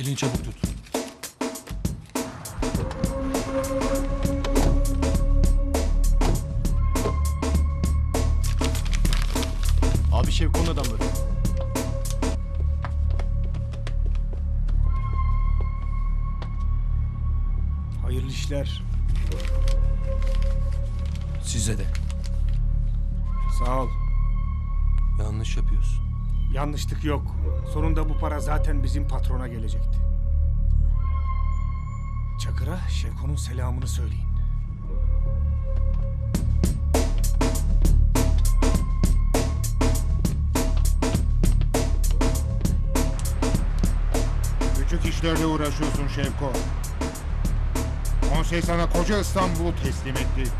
Elini çabuk tut. Abi Şevko'nun adamları. Hayırlı işler. Size de. Sağ ol. Yanlış yapıyorsun. Yanlışlık yok. Sonunda bu para zaten bizim patrona gelecekti. Çakır'a Şevko'nun selamını söyleyin. Küçük işlerle uğraşıyorsun Şevko. Konsey sana koca İstanbul'u teslim etti.